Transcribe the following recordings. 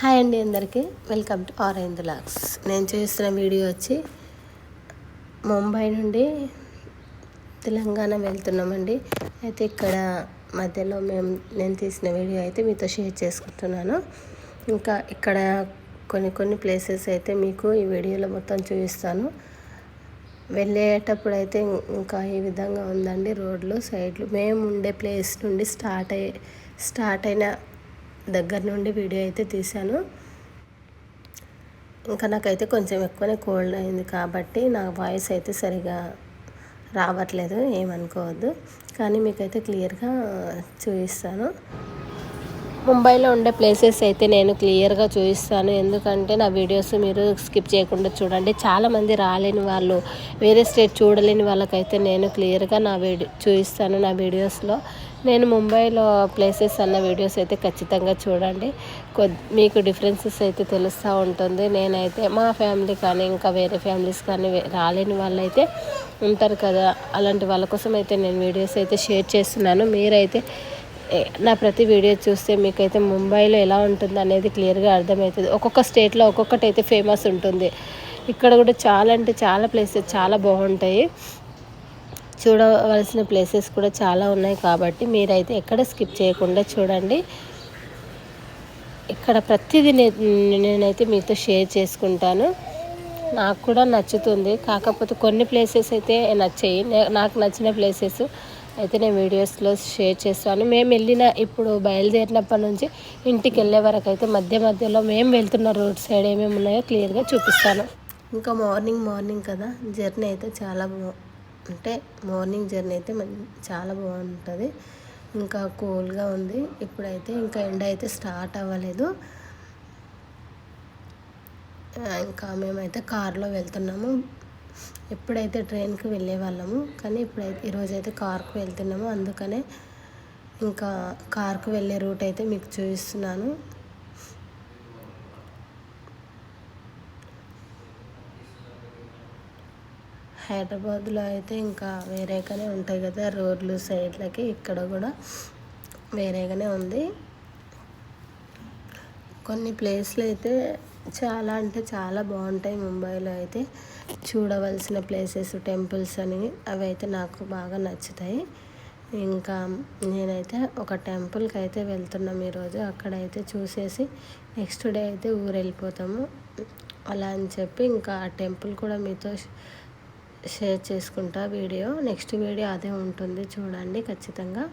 Hi అండి అందరికీ. Welcome to Orange Locks. నేను చేస్తున్న వీడియో వచ్చి ముంబై నుండి తెలంగాణ వెళ్తున్నామండి. అయితే ఇక్కడ మధ్యలో మేము నేను తీసిన వీడియో అయితే మీతో షేర్ చేసుకుంటున్నాను. ఇంకా ఇక్కడ కొన్ని కొన్ని ప్లేసెస్ అయితే మీకు ఈ వీడియోలో మొత్తం చూపిస్తాను. వెళ్ళేటప్పుడు అయితే ఇంకా ఈ విధంగా ఉందండి రోడ్లు సైడ్లు. మేము ఉండే ప్లేస్ నుండి స్టార్ట్ అయ్యే స్టార్ట్ అయిన దగ్గర నుండి వీడియో అయితే తీశాను. ఇంకా నాకైతే కొంచెం ఎక్కువనే కోల్డ్ అయింది కాబట్టి నా వాయిస్ అయితే సరిగా రావట్లేదు ఏమనుకోవద్దు. కానీ మీకైతే క్లియర్గా చూపిస్తాను. ముంబైలో ఉండే ప్లేసెస్ అయితే నేను క్లియర్గా చూపిస్తాను. ఎందుకంటే నా వీడియోస్ మీరు స్కిప్ చేయకుండా చూడండి. చాలామంది రాలేని వాళ్ళు వేరే స్టేట్ చూడలేని వాళ్ళకైతే నేను క్లియర్గా నా వీడియో చూపిస్తాను నా వీడియోస్లో. నేను ముంబైలో ప్లేసెస్ అన్న వీడియోస్ అయితే ఖచ్చితంగా చూడండి. మీకు డిఫరెన్సెస్ అయితే తెలుస్తూ ఉంటుంది. నేనైతే మా ఫ్యామిలీ కానీ ఇంకా వేరే ఫ్యామిలీస్ కానీ రాలేని వాళ్ళైతే ఉంటారు కదా. అలాంటి వాళ్ళ కోసం అయితే నేను వీడియోస్ అయితే షేర్ చేస్తున్నాను. మీరైతే నా ప్రతి వీడియో చూస్తే మీకైతే ముంబైలో ఎలా ఉంటుంది అనేది క్లియర్గా అర్థమవుతుంది. ఒక్కొక్క స్టేట్లో ఒక్కొక్కటి అయితే ఫేమస్ ఉంటుంది. ఇక్కడ కూడా చాలా అంటే చాలా ప్లేసెస్ చాలా బాగుంటాయి. చూడవలసిన ప్లేసెస్ కూడా చాలా ఉన్నాయి కాబట్టి మీరైతే ఎక్కడ స్కిప్ చేయకుండా చూడండి. ఇక్కడ ప్రతిదీ నేనైతే మీతో షేర్ చేసుకుంటాను. నాకు కూడా నచ్చుతుంది. కాకపోతే కొన్ని ప్లేసెస్ అయితే నచ్చాయి. నాకు నచ్చిన ప్లేసెస్ అయితే నేను వీడియోస్లో షేర్ చేస్తాను. మేము వెళ్ళిన ఇప్పుడు బయలుదేరినప్పటి నుంచి ఇంటికి వెళ్ళే వరకు అయితే మధ్య మధ్యలో మేము వెళ్తున్న రోడ్ సైడ్ ఏమేమి ఉన్నాయో క్లియర్గా చూపిస్తాను. ఇంకా మార్నింగ్ మార్నింగ్ కదా జర్నీ అయితే చాలా బాగు అంటే మార్నింగ్ జర్నీ అయితే చాలా బాగుంటుంది. ఇంకా కూల్గా ఉంది. ఇప్పుడైతే ఇంకా ఎండ అయితే స్టార్ట్ అవ్వలేదు. ఇంకా మేమైతే కారులో వెళ్తున్నాము. ఎప్పుడైతే ట్రైన్కి వెళ్ళే వాళ్ళము కానీ ఇప్పుడైతే ఈరోజైతే కార్కు వెళ్తున్నాము. అందుకనే ఇంకా కార్కు వెళ్ళే రూట్ అయితే మీకు చూపిస్తున్నాను. హైదరాబాద్లో అయితే ఇంకా వేరేగానే ఉంటాయి కదా రోడ్లు సైడ్లకి. ఇక్కడ కూడా వేరేగానే ఉంది. కొన్ని ప్లేస్లు అయితే చాలా అంటే చాలా బాగుంటాయి ముంబైలో అయితే. చూడవలసిన ప్లేసెస్ టెంపుల్స్ అని అవి అయితే నాకు బాగా నచ్చుతాయి. ఇంకా నేనైతే ఒక టెంపుల్కి అయితే వెళ్తున్నాం ఈరోజు. అక్కడైతే చూసేసి నెక్స్ట్ డే అయితే ఊరు వెళ్ళిపోతాము అలా అని చెప్పి ఇంకా ఆ టెంపుల్ కూడా మీతో షేర్ చేసుకుంటా వీడియో. నెక్స్ట్ వీడియో అదే ఉంటుంది. చూడండి ఖచ్చితంగా.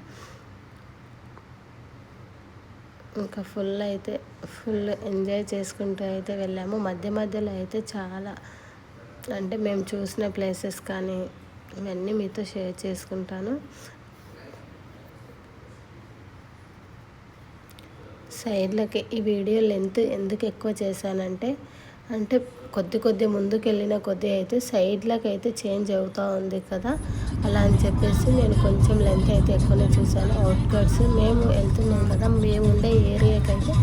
ఇంకా ఫుల్ అయితే ఫుల్ ఎంజాయ్ చేసుకుంటూ అయితే వెళ్ళాము. మధ్య మధ్యలో అయితే చాలా అంటే మేము చూసిన ప్లేసెస్ కానీ ఇవన్నీ మీతో షేర్ చేసుకుంటాను. సైడ్లకి ఈ వీడియో లెంత్ ఎందుకు ఎక్కువ చేశానంటే అంటే కొద్ది కొద్ది ముందుకు వెళ్ళిన కొద్ది అయితే సైడ్లకు అయితే చేంజ్ అవుతూ ఉంది కదా. అలా అని చెప్పేసి నేను కొంచెం లెంత్ అయితే ఎక్కువనే చూశాను. అవుట్కట్స్ మేము వెళ్తున్నాం కదా మేము ఉండే ఏరియాకి అయితే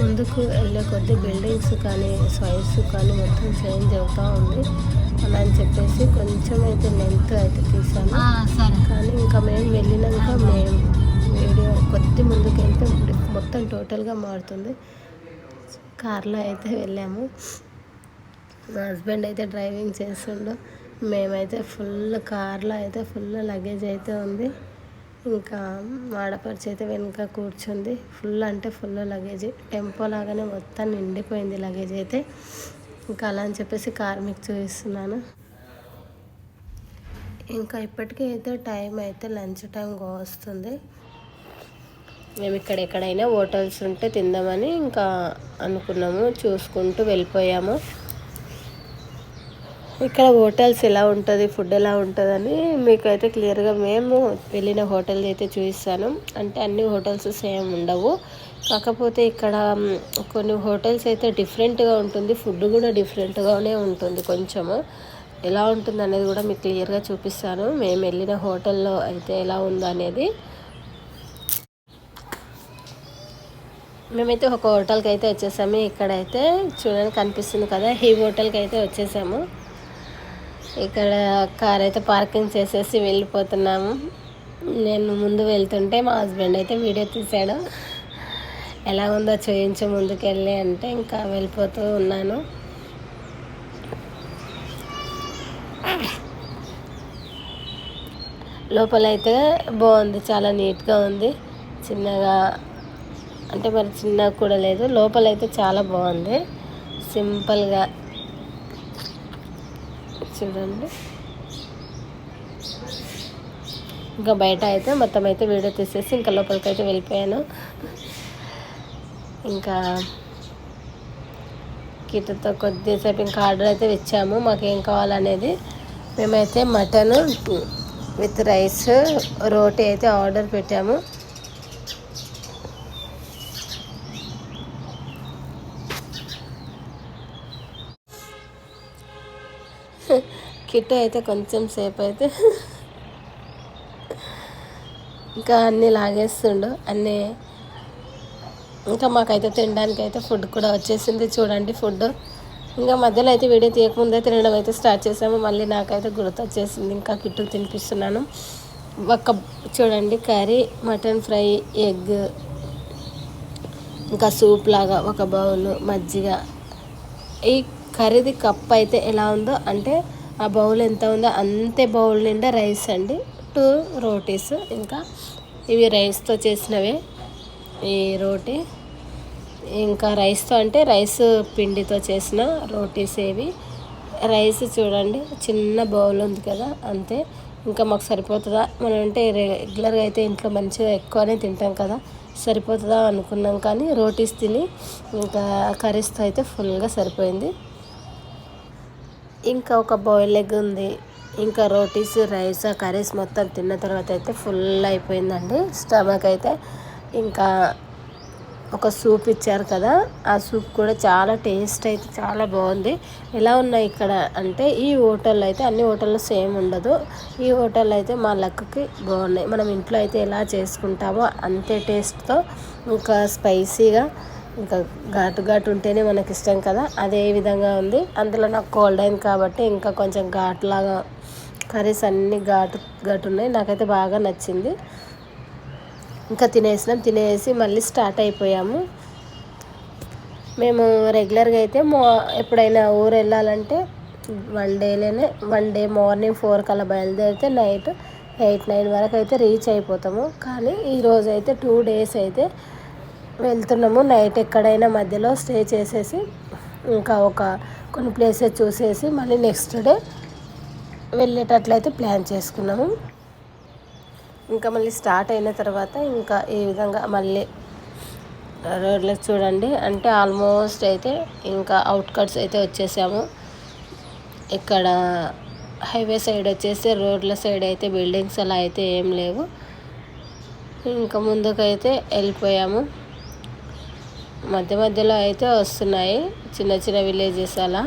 ముందుకు వెళ్ళే కొద్ది బిల్డింగ్స్ కానీ సైడ్స్ కానీ మొత్తం చేంజ్ అవుతూ ఉంది. అలా అని చెప్పేసి కొంచెం అయితే లెంత్ అయితే తీసాను కానీ ఇంకా మేము వెళ్ళినాక మేము వీడియో కొద్ది ముందుకు వెళ్తే మొత్తం టోటల్గా మారుతుంది. కార్లో అయితే వెళ్ళాము. మా హస్బెండ్ అయితే డ్రైవింగ్ చేస్తుండు. మేమైతే ఫుల్ కార్లో అయితే ఫుల్ లగేజ్ అయితే ఉంది. ఇంకా మాడపరిచి అయితే వెనుక కూర్చుంది. ఫుల్ అంటే ఫుల్ లగేజ్. టెంపో లాగానే మొత్తం నిండిపోయింది లగేజ్ అయితే. ఇంకా అలా అని చెప్పేసి కార్ మీకు చూపిస్తున్నాను. ఇంకా ఇప్పటికీ అయితే టైం అయితే లంచ్ టైం వస్తుంది. మేము ఇక్కడ ఎక్కడైనా హోటల్స్ ఉంటే తిందామని ఇంకా అనుకున్నాము. చూసుకుంటూ వెళ్ళిపోయాము. ఇక్కడ హోటల్స్ ఎలా ఉంటుంది ఫుడ్ ఎలా ఉంటుందని మీకైతే క్లియర్గా మేము వెళ్ళిన హోటల్ అయితే చూపిస్తాను. అంటే అన్ని హోటల్స్ సేమ్ ఉండవు. కాకపోతే ఇక్కడ కొన్ని హోటల్స్ అయితే డిఫరెంట్గా ఉంటుంది ఫుడ్ కూడా డిఫరెంట్గానే ఉంటుంది కొంచెము. ఎలా ఉంటుంది అనేది కూడా మీకు క్లియర్గా చూపిస్తాను. మేము వెళ్ళిన హోటల్లో అయితే ఎలా ఉందో అనేది. మేమైతే ఒక హోటల్కి అయితే వచ్చేసాము. ఇక్కడైతే చూడడానికి కనిపిస్తుంది కదా ఈ హోటల్కి అయితే వచ్చేసాము. ఇక్కడ కార్ అయితే పార్కింగ్ చేసేసి వెళ్ళిపోతున్నాము. నేను ముందు వెళ్తుంటే మా హస్బెండ్ అయితే వీడియో తీశాడు. ఎలా ఉందో చూయించు ముందుకెళ్ళి అంటే ఇంకా వెళ్ళిపోతూ ఉన్నాను. లోపలైతే బాగుంది చాలా నీట్గా ఉంది. చిన్నగా అంటే మరి చిన్నగా కూడా లేదు. లోపలైతే చాలా బాగుంది. సింపుల్గా చూడండి. ఇంకా బయట అయితే మొత్తం అయితే వీడియో తీసేసి ఇంకా లోపలికి అయితే వెళ్ళిపోయాను. ఇంకా కిటతో కొద్దిసేపు ఇంకా ఆర్డర్ అయితే ఇచ్చాము. మాకేం కావాలనేది మేమైతే మటన్ విత్ రైస్ రోటీ అయితే ఆర్డర్ పెట్టాము. కిట్ అయితే కొంచెం సేపు అయితే ఇంకా అన్నీ లాగేస్తుండు. అన్నీ ఇంకా మాకైతే తినడానికి అయితే ఫుడ్ కూడా వచ్చేసింది చూడండి ఫుడ్. ఇంకా మధ్యలో అయితే వీడియో తీయకముందే తినడం అయితే స్టార్ట్ చేసాము. మళ్ళీ నాకైతే గుర్తు వచ్చేసింది ఇంకా కిట్టు తినిపిస్తున్నాను. ఒక చూడండి కర్రీ మటన్ ఫ్రై ఎగ్ ఇంకా సూప్ లాగా ఒక బౌల్ మజ్జిగ. ఈ కర్రీది కప్ అయితే ఎలా ఉందో అంటే ఆ బౌల్ ఎంత ఉందో అంతే బౌల్ నిండా రైస్ అండి. టూ రోటీస్ ఇంకా ఇవి రైస్తో చేసినవే. ఈ రోటీ ఇంకా రైస్తో అంటే రైస్ పిండితో చేసిన రోటీస్ ఏవి. రైస్ చూడండి చిన్న బౌల్ ఉంది కదా అంతే. ఇంకా మాకు సరిపోతుందా? మనం అంటే రెగ్యులర్గా అయితే ఇంట్లో మంచిగా ఎక్కువనే తింటాం కదా సరిపోతుందా అనుకున్నాం కానీ రోటీస్ తిని ఇంకా కర్రీస్తో అయితే ఫుల్గా సరిపోయింది. ఇంకా ఒక బాయిల్ ఎగ్ ఉంది. ఇంకా రోటీస్ రైస్ కర్రీస్ మొత్తం తిన్న తర్వాత అయితే ఫుల్ అయిపోయిందండి. స్టమక్ అయితే ఇంకా ఒక సూప్ ఇచ్చారు కదా ఆ సూప్ కూడా చాలా టేస్ట్ అయితే చాలా బాగుంది. ఎలా ఉన్నాయి ఇక్కడ అంటే ఈ హోటల్లో అయితే అన్ని హోటల్లో సేమ్ ఉండదు. ఈ హోటల్లో అయితే మా లక్కకి బాగున్నాయి. మనం ఇంట్లో అయితే ఎలా చేసుకుంటామో అంతే టేస్ట్తో ఇంకా స్పైసీగా ఇంకా ఘాటు ఘాటు ఉంటేనే మనకి ఇష్టం కదా. అదే విధంగా ఉంది. అందులో నాకు కోల్డ్ అయింది కాబట్టి ఇంకా కొంచెం ఘాటులాగా కర్రీస్ అన్నీ ఘాటు ఘాటు ఉన్నాయి. నాకైతే బాగా నచ్చింది. ఇంకా తినేసినాం. తినేసి మళ్ళీ స్టార్ట్ అయిపోయాము. మేము రెగ్యులర్గా అయితే మో ఎప్పుడైనా ఊరు వెళ్ళాలంటే వన్ డేలోనే వన్ డే మార్నింగ్ ఫోర్ కల్లా బయలుదేరితే నైట్ ఎయిట్ నైన్ వరకు అయితే రీచ్ అయిపోతాము. కానీ ఈరోజు అయితే టూ డేస్ అయితే వెళ్తున్నాము. నైట్ ఎక్కడైనా మధ్యలో స్టే చేసేసి ఇంకా ఒక కొన్ని ప్లేసెస్ చూసేసి మళ్ళీ నెక్స్ట్ డే వెళ్ళేటట్లయితే ప్లాన్ చేసుకున్నాము. ఇంకా మళ్ళీ స్టార్ట్ అయిన తర్వాత ఇంకా ఈ విధంగా మళ్ళీ రోడ్లకు చూడండి. అంటే ఆల్మోస్ట్ అయితే ఇంకా అవుట్కట్స్ అయితే వచ్చేసాము. ఇక్కడ హైవే సైడ్ వచ్చేసి రోడ్ల సైడ్ అయితే బిల్డింగ్స్ అలా అయితే ఏం లేవు. ఇంకా ముందుకైతే వెళ్ళిపోయాము. మధ్య మధ్యలో అయితే వస్తున్నాయి చిన్న చిన్న విలేజెస్ అలా.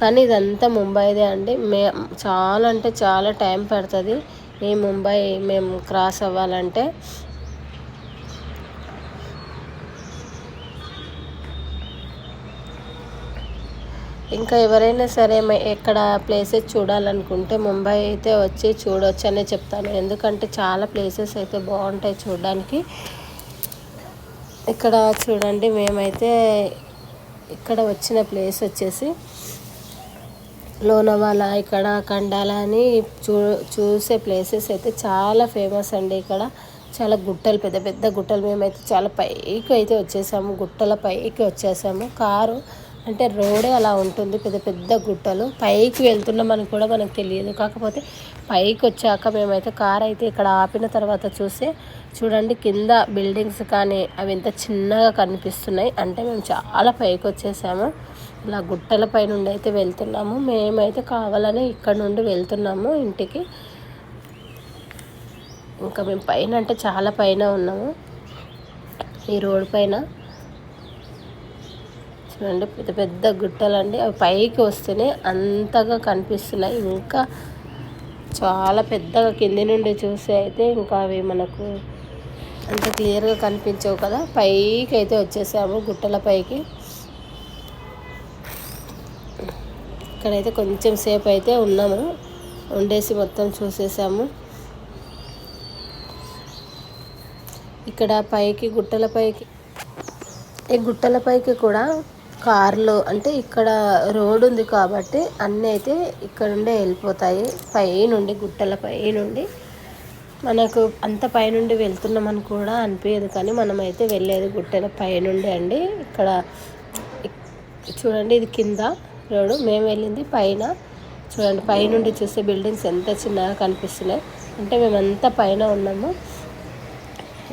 కానీ ఇదంతా ముంబైదే అండి. మే చాలా అంటే చాలా టైం పడుతుంది. ఈ ముంబై మేము క్రాస్ అవ్వాలంటే. ఇంకా ఎవరైనా సరే ఎక్కడ ప్లేసెస్ చూడాలనుకుంటే ముంబై అయితే వచ్చి చూడవచ్చు అనే చెప్తాను. ఎందుకంటే చాలా ప్లేసెస్ అయితే బాగుంటాయి చూడడానికి. ఇక్కడ చూడండి మేమైతే ఇక్కడ వచ్చిన ప్లేస్ వచ్చేసి లోనవాల ఇక్కడ కండాల అని చూ చూసే ప్లేసెస్ అయితే చాలా ఫేమస్ అండి ఇక్కడ. చాలా గుట్టలు పెద్ద పెద్ద గుట్టలు మేమైతే చాలా పైకి అయితే వచ్చేసాము గుట్టల పైకి వచ్చేసాము. కారు అంటే రోడే అలా ఉంటుంది పెద్ద పెద్ద గుట్టలు. పైకి వెళ్తున్నామని కూడా మనకు తెలియదు. కాకపోతే పైకి వచ్చాక మేమైతే కార్ అయితే ఇక్కడ ఆపిన తర్వాత చూస్తే చూడండి కింద బిల్డింగ్స్ కానీ అవి ఎంత చిన్నగా కనిపిస్తున్నాయి. అంటే మేము చాలా పైకి వచ్చేసాము. ఇలా గుట్టల పై నుండి అయితే వెళ్తున్నాము. మేమైతే కావాలని ఇక్కడ నుండి వెళ్తున్నాము ఇంటికి. ఇంకా మేము పైన అంటే చాలా పైన ఉన్నాము. ఈ రోడ్ పైన చూడండి పెద్ద పెద్ద గుట్టలండి. అవి పైకి వస్తేనే అంతగా కనిపిస్తున్నాయి. ఇంకా చాలా పెద్దగా కింది నుండి చూస్తే అయితే ఇంకా అవి మనకు అంత క్లియర్గా కనిపించవు కదా. పైకి అయితే వచ్చేసాము గుట్టల పైకి. ఇక్కడైతే కొంచెం సేపు అయితే ఉన్నాము. ఉండేసి మొత్తం చూసేసాము. ఇక్కడ పైకి గుట్టల పైకి. ఈ గుట్టల పైకి కూడా కార్లు అంటే ఇక్కడ రోడ్ ఉంది కాబట్టి అన్నీ అయితే ఇక్కడ నుండే వెళ్ళిపోతాయి. పైనుండి గుట్టల పైనుండి. మనకు అంత పైనుండి వెళ్తున్నామని కూడా అనిపించదు కానీ మనం అయితే వెళ్ళేది గుట్టల పైనుండి అండి. ఇక్కడ చూడండి ఇది కింద రోడ్డు మేము వెళ్ళింది పైన. చూడండి పైనుండి చూస్తే బిల్డింగ్స్ ఎంత చిన్నగా కనిపిస్తున్నాయి. అంటే మేమంతా పైన ఉన్నాము.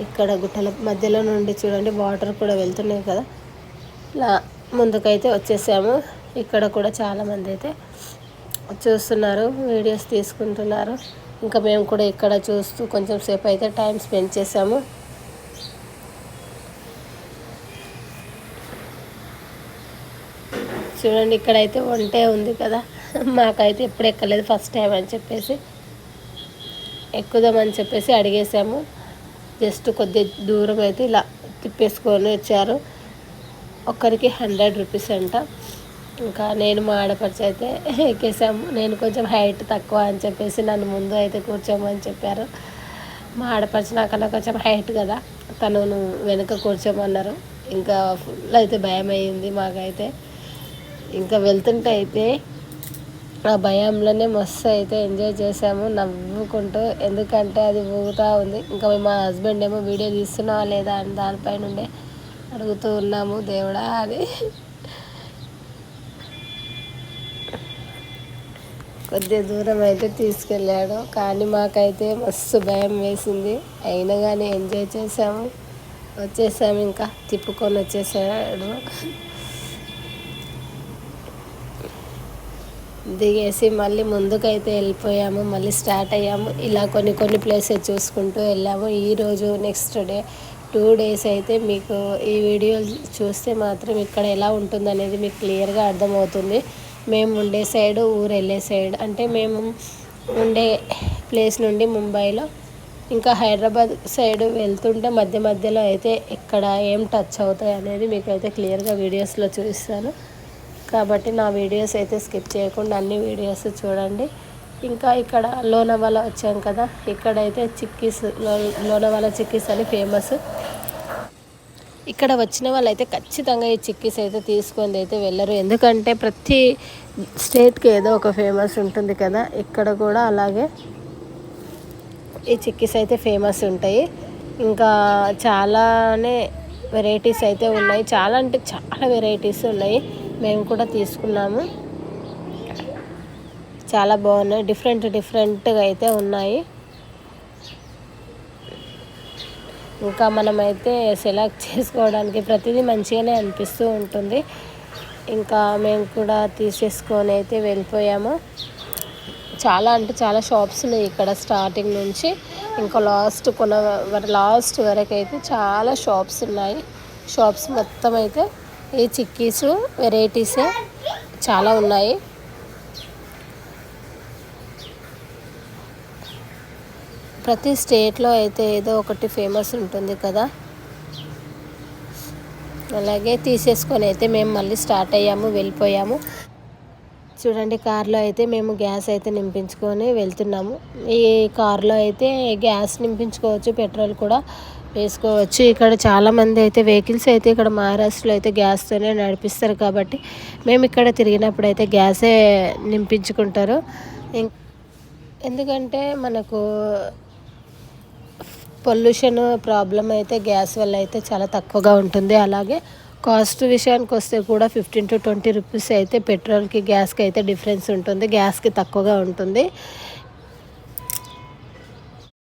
ఇక్కడ గుట్టల మధ్యలో నుండి చూడండి వాటర్ కూడా వెళ్తున్నాయి కదా. ఇలా ముందుకైతే వచ్చేసాము. ఇక్కడ కూడా చాలామంది అయితే చూస్తున్నారు వీడియోస్ తీసుకుంటున్నారు. ఇంకా మేము కూడా ఇక్కడ చూస్తూ కొంచెం సేపు అయితే టైం స్పెండ్ చేసాము. చూడండి ఇక్కడైతే వంటే ఉంది కదా. మాకైతే ఎప్పుడు ఎక్కలేదు ఫస్ట్ టైం అని చెప్పేసి ఎక్కుదామని చెప్పేసి అడిగేసాము. జస్ట్ కొద్ది దూరం అయితే ఇలా తిప్పేసుకొని వచ్చారు. ఒక్కరికి హండ్రెడ్ రూపీస్ అంట. ఇంకా నేను మా ఆడపడిచి అయితే ఎక్కేసాము. నేను కొంచెం హైట్ తక్కువ అని చెప్పేసి నన్ను ముందు అయితే కూర్చోమని చెప్పారు. మా ఆడపడిచి నాకన్నా కొంచెం హైట్ కదా. తను వెనుక కూర్చోమన్నారు. ఇంకా ఫుల్ అయితే భయం అయ్యింది మాకైతే. ఇంకా వెళ్తుంటే అయితే ఆ భయంలోనే మస్తు అయితే ఎంజాయ్ చేసాము. నవ్వుకుంటూ ఎందుకంటే అది ఊగుతూ ఉంది. ఇంకా మా హస్బెండ్ ఏమో వీడియో తీస్తున్నావా లేదా అని దానిపైన ఉండే అడుగుతూ ఉన్నాము దేవుడా అని కొద్ది దూరం అయితే తీసుకెళ్ళాడు కానీ మాకైతే మస్తు భయం వేసింది. అయినా కానీ ఎంజాయ్ చేసాము వచ్చేసాము ఇంకా తిప్పుకొని వచ్చేసాడు. దిగేసి మళ్ళీ ముందుకైతే వెళ్ళిపోయాము మళ్ళీ స్టార్ట్ అయ్యాము. ఇలా కొన్ని కొన్ని ప్లేసెస్ చూసుకుంటూ వెళ్ళాము. ఈరోజు నెక్స్ట్ డే టూ డేస్ అయితే మీకు ఈ వీడియో చూస్తే మాత్రం ఇక్కడ ఎలా ఉంటుంది అనేది మీకు క్లియర్గా అర్థమవుతుంది. మేము ఉండే సైడ్ ఊరు వెళ్ళే సైడ్. అంటే మేము ఉండే ప్లేస్ నుండి ముంబైలో ఇంకా హైదరాబాద్ సైడ్ వెళ్తుంటే మధ్య మధ్యలో అయితే ఎక్కడ ఏం టచ్ అవుతాయి అనేది మీకు అయితే క్లియర్గా వీడియోస్లో చూపిస్తాను. కాబట్టి నా వీడియోస్ అయితే స్కిప్ చేయకుండా అన్ని వీడియోస్ చూడండి. ఇంకా ఇక్కడ లోనవాల వచ్చాం కదా ఇక్కడైతే చిక్కీస్ లోనవాల చిక్కీస్ అని ఫేమస్. ఇక్కడ వచ్చిన వాళ్ళైతే ఖచ్చితంగా ఈ చిక్కీస్ అయితే తీసుకొని అయితే వెళ్ళరు. ఎందుకంటే ప్రతి స్టేట్కి ఏదో ఒక ఫేమస్ ఉంటుంది కదా ఇక్కడ కూడా అలాగే ఈ చిక్కీస్ అయితే ఫేమస్ ఉంటాయి. ఇంకా చాలానే వెరైటీస్ అయితే ఉన్నాయి. చాలా అంటే చాలా వెరైటీస్ ఉన్నాయి. మేము కూడా తీసుకున్నాము. చాలా బాగున్నాయి. డిఫరెంట్ డిఫరెంట్గా అయితే ఉన్నాయి. ఇంకా మనమైతే సెలెక్ట్ చేసుకోవడానికి ప్రతిదీ మంచిగానే అనిపిస్తూ ఉంటుంది. ఇంకా మేము కూడా తీసేసుకొని అయితే వెళ్ళిపోయాము. చాలా అంటే చాలా షాప్స్ ఉన్నాయి ఇక్కడ స్టార్టింగ్ నుంచి. ఇంకా లాస్ట్ కొన లాస్ట్ వరకు అయితే చాలా షాప్స్ ఉన్నాయి. షాప్స్ మొత్తం అయితే ఈ చిక్కీస్ వెరైటీసే చాలా ఉన్నాయి. ప్రతి స్టేట్లో అయితే ఏదో ఒకటి ఫేమస్ ఉంటుంది కదా. అలాగే తీసేసుకొని అయితే మేము మళ్ళీ స్టార్ట్ అయ్యాము వెళ్ళిపోయాము. చూడండి కార్లో అయితే మేము గ్యాస్ అయితే నింపించుకొని వెళ్తున్నాము. ఈ కార్లో అయితే గ్యాస్ నింపించుకోవచ్చు పెట్రోల్ కూడా వేసుకోవచ్చు. ఇక్కడ చాలామంది అయితే వెహికల్స్ అయితే ఇక్కడ మహారాష్ట్రలో అయితే గ్యాస్తోనే నడిపిస్తారు కాబట్టి మేము ఇక్కడ తిరిగినప్పుడు అయితే గ్యాసే నింపించుకుంటారు. ఎందుకంటే మనకు పొల్యూషన్ ప్రాబ్లం అయితే గ్యాస్ వల్ల అయితే చాలా తక్కువగా ఉంటుంది. అలాగే కాస్ట్ విషయానికి వస్తే కూడా ఫిఫ్టీన్ టు ట్వంటీ రూపీస్ అయితే పెట్రోల్కి గ్యాస్కి అయితే డిఫరెన్స్ ఉంటుంది. గ్యాస్కి తక్కువగా ఉంటుంది.